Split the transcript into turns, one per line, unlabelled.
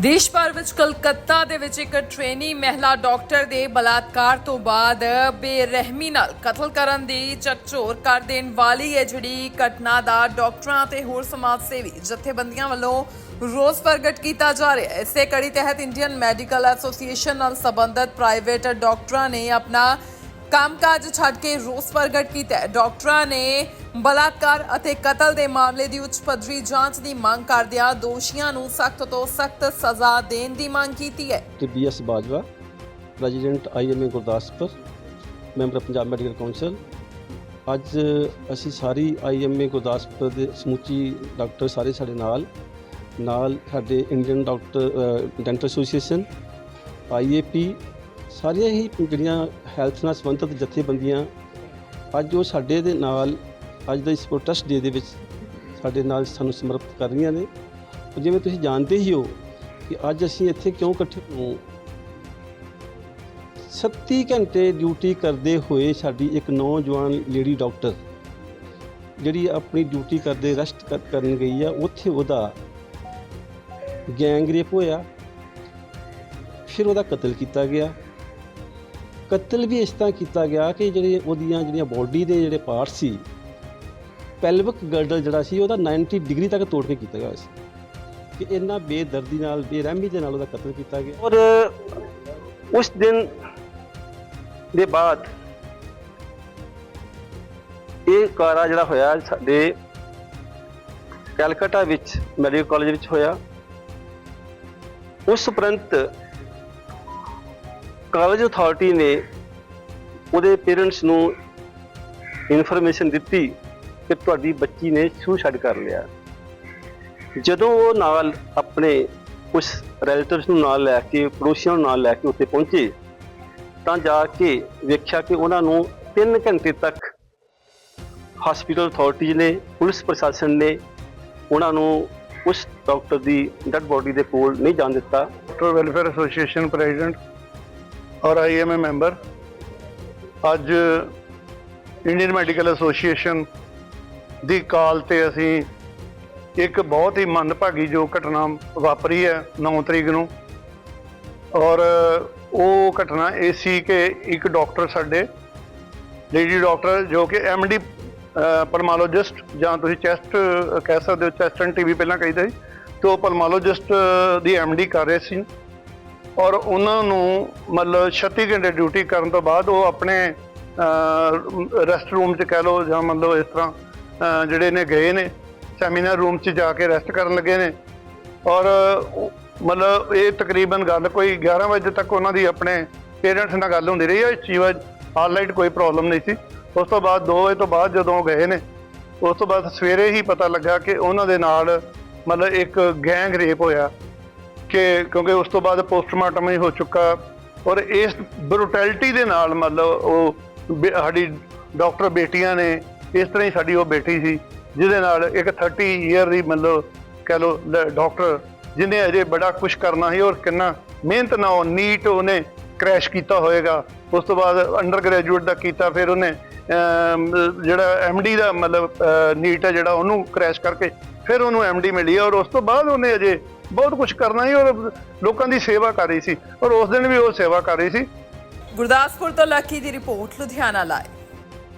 ਦੇਸ਼ ਭਰ ਵਿੱਚ ਕਲਕੱਤਾ ਦੇ ਵਿੱਚ ਇੱਕ ਟ੍ਰੇਨੀ ਮਹਿਲਾ ਡਾਕਟਰ ਦੇ ਬਲਾਤਕਾਰ ਤੋਂ ਬਾਅਦ ਬੇਰਹਿਮੀ ਨਾਲ ਕਤਲ ਕਰਨ ਦੀ ਚਕਚੋਰ ਕਰ ਦੇਣ ਵਾਲੀ ਹੈ ਜਿਹੜੀ ਘਟਨਾ ਦਾ ਡਾਕਟਰਾਂ ਤੇ ਹੋਰ ਸਮਾਜ ਸੇਵੀ ਜਥੇਬੰਦੀਆਂ ਵੱਲੋਂ ਰੋਸ ਪ੍ਰਗਟ ਕੀਤਾ ਜਾ ਰਿਹਾ ਹੈ। ਇਸੇ ਕੜੀ ਤਹਿਤ ਇੰਡੀਅਨ ਮੈਡੀਕਲ ਐਸੋਸੀਏਸ਼ਨ ਨਾਲ ਸੰਬੰਧਿਤ ਪ੍ਰਾਈਵੇਟ ਡਾਕਟਰਾਂ ਨੇ ਆਪਣਾ ਕੰਮਕਾਜ ਛੱਡ ਕੇ ਰੋਸ ਪ੍ਰਗਟ ਕੀਤਾ ਹੈ। ਡਾਕਟਰਾਂ ਨੇ ਬਲਾਤਕਾਰ ਅਤੇ ਕਤਲ ਦੇ ਮਾਮਲੇ ਦੀ ਉੱਚ ਪੱਧਰੀ ਜਾਂਚ ਦੀ ਮੰਗ ਕਰਦਿਆਂ ਦੋਸ਼ੀਆਂ ਨੂੰ ਸਖਤ ਤੋਂ ਸਖਤ ਸਜ਼ਾ ਦੇਣ ਦੀ ਮੰਗ ਕੀਤੀ ਹੈ।
ਤੇ BS Bajwa, president IMA Gurdaspur, member Punjab medical council ਅੱਜ ਅਸੀਂ ਸਾਰੀ ਆਈਐਮਏ ਗੁਰਦਾਸਪੁਰ ਦੇ ਸਮੁੱਚੀ ਡਾਕਟਰ ਸਾਰੇ ਸਾਡੇ ਨਾਲ ਨਾਲ ਸਾਡੇ Indian doctor dental association IAP ਸਾਰੀਆਂ ਹੀ ਜਿਹੜੀਆਂ ਹੈਲਥ ਨਾਲ ਸੰਬੰਧਿਤ ਜਥੇਬੰਦੀਆਂ ਅੱਜ ਉਹ ਸਾਡੇ ਦੇ ਨਾਲ, ਅੱਜ ਦਾ ਇਸ ਪ੍ਰੋਟੈਸਟ ਡੇ ਦੇ ਵਿੱਚ ਸਾਡੇ ਨਾਲ ਸਾਨੂੰ ਸਮਰਪਿਤ ਕਰ ਰਹੀਆਂ ਨੇ। ਜਿਵੇਂ ਤੁਸੀਂ ਜਾਣਦੇ ਹੀ ਹੋ ਕਿ ਅੱਜ ਅਸੀਂ ਇੱਥੇ ਕਿਉਂ ਇਕੱਠੇ ਹੋਏ 37 ਘੰਟੇ ਡਿਊਟੀ ਕਰਦੇ ਹੋਏ ਸਾਡੀ ਇੱਕ ਨੌਜਵਾਨ ਲੇਡੀ ਡਾਕਟਰ ਜਿਹੜੀ ਆਪਣੀ ਡਿਊਟੀ ਕਰਦੇ ਰੈਸਟ ਕਰਨ ਗਈ ਆ, ਉੱਥੇ ਉਹਦਾ ਗੈਂਗ ਰੇਪ ਹੋਇਆ। ਫਿਰ ਉਹਦਾ ਕਤਲ ਕੀਤਾ ਗਿਆ। ਕਤਲ ਵੀ ਇਸ ਤਰ੍ਹਾਂ ਕੀਤਾ ਗਿਆ ਕਿ ਜਿਹੜੇ ਉਹਦੀਆਂ ਜਿਹੜੀਆਂ ਬਾਡੀ ਦੇ ਜਿਹੜੇ ਪਾਰਟ ਸੀ ਪੈਲਵਿਕ ਗਰਡਲ ਜਿਹੜਾ ਸੀ, ਉਹਦਾ 90 ਡਿਗਰੀ ਤੱਕ ਤੋੜ ਕੇ ਕੀਤਾ ਗਿਆ ਸੀ। ਕਿ ਇੰਨਾ ਬੇਦਰਦੀ ਨਾਲ, ਬੇਰਹਿਮੀ ਦੇ ਨਾਲ ਉਹਦਾ ਕਤਲ ਕੀਤਾ ਗਿਆ। ਔਰ ਉਸ ਦਿਨ ਦੇ ਬਾਅਦ ਇਹ ਕਾਰਾ ਜਿਹੜਾ ਹੋਇਆ ਸਾਡੇ ਕੈਲਕਟਾ ਵਿੱਚ, ਮੈਡੀਕਲ ਕਾਲਜ ਵਿੱਚ ਹੋਇਆ। ਉਸ ਉਪਰੰਤ ਕਾਲਜ ਅਥਾਰਟੀ ਨੇ ਉਹਦੇ ਪੇਰੈਂਟਸ ਨੂੰ ਇਨਫੋਰਮੇਸ਼ਨ ਦਿੱਤੀ ਕਿ ਤੁਹਾਡੀ ਬੱਚੀ ਨੇ ਸੁਸਾਈਡ ਕਰ ਲਿਆ। ਜਦੋਂ ਉਹ ਨਾਲ ਆਪਣੇ ਉਸ ਰਿਲੇਟਿਵਸ ਨੂੰ ਨਾਲ ਲੈ ਕੇ, ਪੜੋਸੀਆਂ ਨੂੰ ਨਾਲ ਲੈ ਕੇ ਉੱਥੇ ਪਹੁੰਚੇ, ਤਾਂ ਜਾ ਕੇ ਵੇਖਿਆ ਕਿ ਉਹਨਾਂ ਨੂੰ 3 ਘੰਟੇ ਤੱਕ ਹਸਪੀਟਲ ਅਥਾਰਟੀਜ਼ ਨੇ, ਪੁਲਿਸ ਪ੍ਰਸ਼ਾਸਨ ਨੇ ਉਹਨਾਂ ਨੂੰ ਉਸ ਡਾਕਟਰ ਦੀ ਡੈਡ ਬੋਡੀ ਦੇ ਕੋਲ ਨਹੀਂ ਜਾਣ ਦਿੱਤਾ।
ਡਾਕਟਰ ਵੈਲਫੇਅਰ ਐਸੋਸੀਏਸ਼ਨ ਪ੍ਰੈਜ਼ੀਡੈਂਟ ਔਰ ਆਈਐਮਏ ਮੈਂਬਰ ਅੱਜ ਇੰਡੀਅਨ ਮੈਡੀਕਲ ਐਸੋਸੀਏਸ਼ਨ ਦੀ ਕਾਲ ਤੇ ਅਸੀਂ ਇੱਕ ਬਹੁਤ ਹੀ ਮੰਦਭਾਗੀ ਜੋ ਘਟਨਾ ਵਾਪਰੀ ਹੈ 9 ਤਰੀਕ ਨੂੰ, ਔਰ ਉਹ ਘਟਨਾ ਇਹ ਸੀ ਕਿ ਇੱਕ ਡਾਕਟਰ ਸਾਡੇ ਲੇਡੀ ਡਾਕਟਰ ਜੋ ਕਿ ਐਮਡੀ ਪਲਮਾਲੋਜਿਸਟ ਜਾਂ ਤੁਸੀਂ ਚੈਸਟ ਕਹਿ ਸਕਦੇ ਹੋ ਚੈਸਟ ਐਂਡ ਟੀਵੀ ਪਹਿਲਾਂ ਕਹਿੰਦੇ ਸੀ, ਤੇ ਉਹ ਪਲਮਾਲੋਜਿਸਟ ਦੀ ਐਮਡੀ ਕਰ ਰਹੇ ਸੀ। ਔਰ ਉਹਨਾਂ ਨੂੰ ਮਤਲਬ 36 ਘੰਟੇ ਡਿਊਟੀ ਕਰਨ ਤੋਂ ਬਾਅਦ ਉਹ ਆਪਣੇ ਰੈਸਟ ਰੂਮ 'ਚ ਕਹਿ ਲਓ ਜਾਂ ਮਤਲਬ ਇਸ ਤਰ੍ਹਾਂ ਜਿਹੜੇ ਨੇ ਗਏ ਨੇ ਸੈਮੀਨਾਰ ਰੂਮ 'ਚ ਜਾ ਕੇ ਰੈਸਟ ਕਰਨ ਲੱਗੇ ਨੇ। ਔਰ ਮਤਲਬ ਇਹ ਤਕਰੀਬਨ ਗੱਲ ਕੋਈ 11 ਵਜੇ ਤੱਕ ਉਹਨਾਂ ਦੀ ਆਪਣੇ ਪੇਰੈਂਟਸ ਨਾਲ ਗੱਲ ਹੁੰਦੀ ਰਹੀ ਹੈ ਇਸ ਚੀਜ਼ ਵਿੱਚ ਕੋਈ ਪ੍ਰੋਬਲਮ ਨਹੀਂ ਸੀ। ਉਸ ਤੋਂ ਬਾਅਦ 2 ਵਜੇ ਤੋਂ ਬਾਅਦ ਜਦੋਂ ਉਹ ਗਏ ਨੇ, ਉਸ ਤੋਂ ਬਾਅਦ ਸਵੇਰੇ ਹੀ ਪਤਾ ਲੱਗਾ ਕਿ ਉਹਨਾਂ ਦੇ ਨਾਲ ਮਤਲਬ ਇੱਕ ਗੈਂਗ ਰੇਪ ਹੋਇਆ। ਕਿ ਕਿਉਂਕਿ ਉਸ ਤੋਂ ਬਾਅਦ ਪੋਸਟਮਾਰਟਮ ਹੀ ਹੋ ਚੁੱਕਾ ਔਰ ਇਸ ਬਰੂਟੈਲਿਟੀ ਦੇ ਨਾਲ ਮਤਲਬ ਉਹ ਬੇ- ਸਾਡੀ ਡਾਕਟਰ ਬੇਟੀਆਂ ਨੇ ਇਸ ਤਰ੍ਹਾਂ ਹੀ ਸਾਡੀ ਉਹ ਬੇਟੀ ਸੀ ਜਿਹਦੇ ਨਾਲ ਇੱਕ 30 ਈਅਰ ਦੀ ਮਤਲਬ ਕਹਿ ਲਓ ਡਾਕਟਰ ਜਿਹਨੇ ਅਜੇ ਬੜਾ ਕੁਝ ਕਰਨਾ ਸੀ ਔਰ ਕਿੰਨਾ ਮਿਹਨਤ ਨਾਲ ਉਹ ਨੀਟ ਉਹਨੇ ਕ੍ਰੈਸ਼ ਕੀਤਾ ਹੋਏਗਾ ਉਸ ਤੋਂ ਬਾਅਦ ਅੰਡਰ ਗ੍ਰੈਜੂਏਟ ਦਾ ਕੀਤਾ ਫਿਰ ਉਹਨੇ ਅਮ, ਜਿਹੜਾ ਐਮਡੀ ਦਾ ਮਤਲਬ ਨੀਟ ਹੈ ਜਿਹੜਾ ਉਹਨੂੰ ਕ੍ਰੈਸ਼ ਕਰਕੇ ਫਿਰ ਉਹਨੂੰ ਐਮਡੀ ਮਿਲੀ ਔਰ ਉਸ ਤੋਂ ਬਾਅਦ ਉਹਨੇ ਅਜੇ ਬਹੁਤ ਕੁਝ ਕਰਨਾ ਸੀ ਔਰ ਲੋਕਾਂ ਦੀ ਸੇਵਾ ਕਰ ਰਹੀ ਸੀ ਔਰ ਉਸ ਦਿਨ ਵੀ ਉਹ ਸੇਵਾ ਕਰ ਰਹੀ ਸੀ।
ਗੁਰਦਾਸਪੁਰ ਤੋਂ ਲੱਕੀ ਦੀ ਰਿਪੋਰਟ, ਲੁਧਿਆਣਾ ਲਾਈਵ।